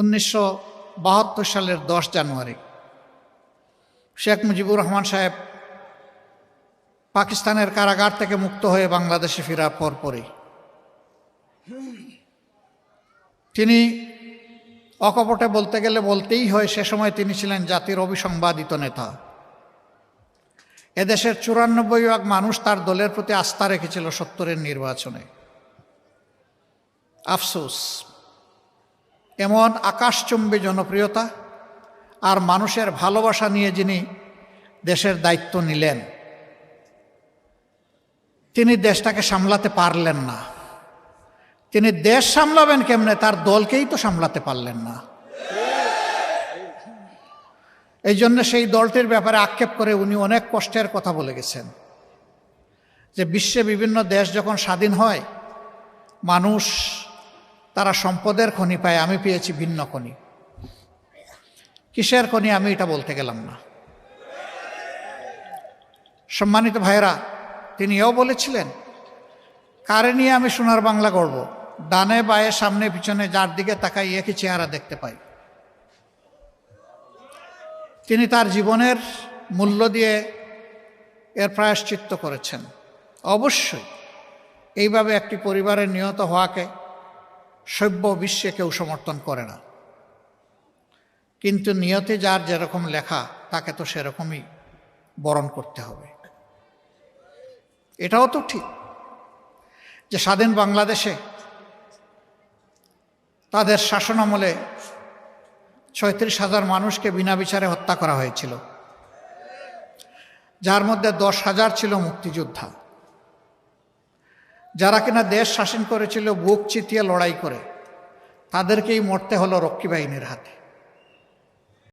উনিশশো বাহাত্তর সালের দশ জানুয়ারি। শেখ মুজিবুর রহমান সাহেব পাকিস্তানের কারাগার থেকে মুক্ত হয়ে বাংলাদেশে ফেরার পরপরই তিনি অকপটে বলতে গেলে বলতেই হয়, সে সময় তিনি ছিলেন জাতির অবিসংবাদিত নেতা। এদেশের চুরানব্বই ভাগ মানুষ তার দলের প্রতি আস্থা রেখেছিল সত্তরের নির্বাচনে। আফসোস। এমন আকাশচুম্বী জনপ্রিয়তা আর মানুষের ভালোবাসা নিয়ে যিনি দেশের দায়িত্ব নিলেন, তিনি দেশটাকে সামলাতে পারলেন না। তিনি দেশ সামলাবেন কেমনে? তার দলকেই তো সামলাতে পারলেন না। এই জন্য সেই দলটির ব্যাপারে আক্ষেপ করে উনি অনেক কষ্টের কথা বলে গেছেন। যে বিশ্বে বিভিন্ন দেশ যখন স্বাধীন হয়, মানুষ তারা সম্পদের খনি পায়, আমি পেয়েছি ভিন্ন খনি। কিসের খনি আমি এটা বলতে গেলাম না। সম্মানিত ভাইরা তিনি এও বলেছিলেন, কারে নিয়ে আমি সোনার বাংলা গড়ব? ডানে, বায়ে, সামনে, পিছনে, যার দিকে তাকাই, একই চেহারা দেখতে পাই। তিনি তার জীবনের মূল্য দিয়ে এর প্রায়শ্চিত্ত করেছেন। অবশ্যই, এইভাবে একটি পরিবারের নিহত হওয়াকে সভ্য বিশ্বে কেউ সমর্থন করে না। কিন্তু নিয়তে যার যেরকম লেখা, তাকে তো সেরকমই বরণ করতে হবে। এটাও তো ঠিক যে স্বাধীন বাংলাদেশে তাদের শাসনামলে ছয়ত্রিশ হাজার মানুষকে বিনা বিচারে হত্যা করা হয়েছিল। যার মধ্যে দশ হাজার ছিল মুক্তিযোদ্ধা। যারা কিনা দেশ শাসন করেছিল, বুক চিতিয়ে লড়াই করে, তাদেরকেই মরতে হলো রক্ষী বাহিনীর হাতে।